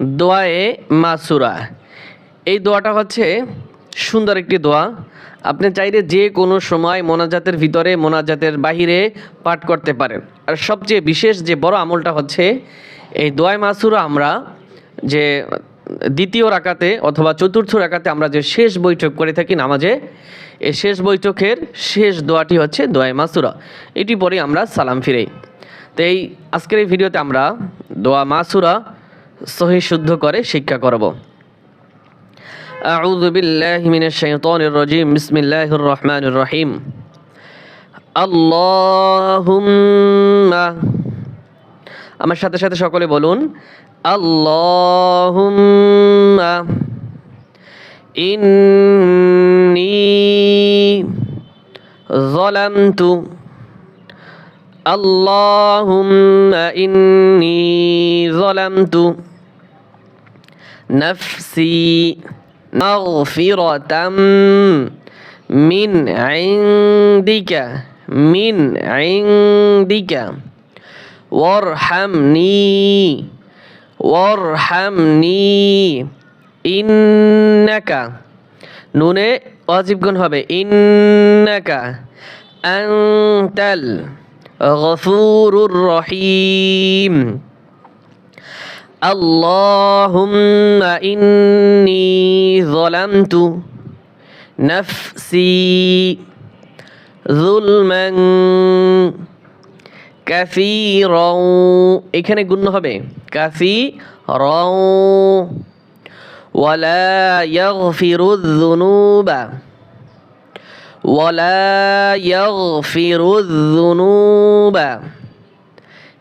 দোয়ায়ে মাসুরা। এই দোয়াটা হচ্ছে সুন্দর একটি দোয়া। আপনি চাইলে যে কোনো সময় মোনাজাতের ভিতরে, মোনাজাতের বাহিরে পাঠ করতে পারেন। আর সবচেয়ে বিশেষ যে বড় আমলটা হচ্ছে, এই দোয়ায় মাসুরা আমরা যে দ্বিতীয় রাকাতে অথবা চতুর্থ রাকাতে আমরা যে শেষ বৈঠক করে থাকি নামাজে, এই শেষ বৈঠকের শেষ দোয়াটি হচ্ছে দোয়ায় মাসুরা। এটি পরে আমরা সালাম ফিরেই। তো এই আজকের এই ভিডিওতে আমরা দোয়া মাসুরা সহি শুদ্ধ করে শিক্ষা করব أعوذ بالله من الشيطان الرجيم بسم الله الرحمن الرحيم اللهم আমার সাথে সাথে সকলে বলুন আল্লাহুম্মা ইন্নী ظلمت اللهم إني ظلمت নফসি মাগফিরাতাম মিন ইনদিকা মিন ইনদিকা ওয়ারহামনি ওয়ারহামনি ইন্নাকা নুনে অজীবগুণ হবে। ইন্নাকা আন্তাল গফুরুর রহিম اللهم إني ظلمت نفسي ظلما كثيرا এখানে গুণ হবে কাসিরা ولا يغفر الذنوب ولا يغفر الذنوب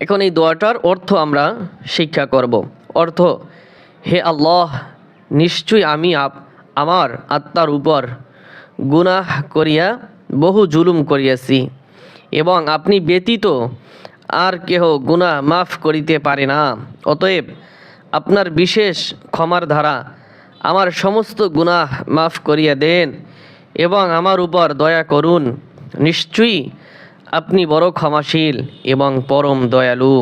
এখন এই দোয়াটার অর্থ আমরা শিক্ষা করব। অর্থ, হে আল্লাহ, নিশ্চয়ই আমি আপ আমার আত্মার উপর গুনাহ করিয়া বহু জুলুম করিয়াছি এবং আপনি ব্যতীত আর কেহ গুনাহ মাফ করিতে পারে না। অতএব আপনার বিশেষ ক্ষমার ধারা, আমার সমস্ত গুনাহ মাফ করিয়া দেন এবং আমার উপর দয়া করুন। নিশ্চয়ই আপনি বড় ক্ষমাশীল এবং পরম দয়ালু।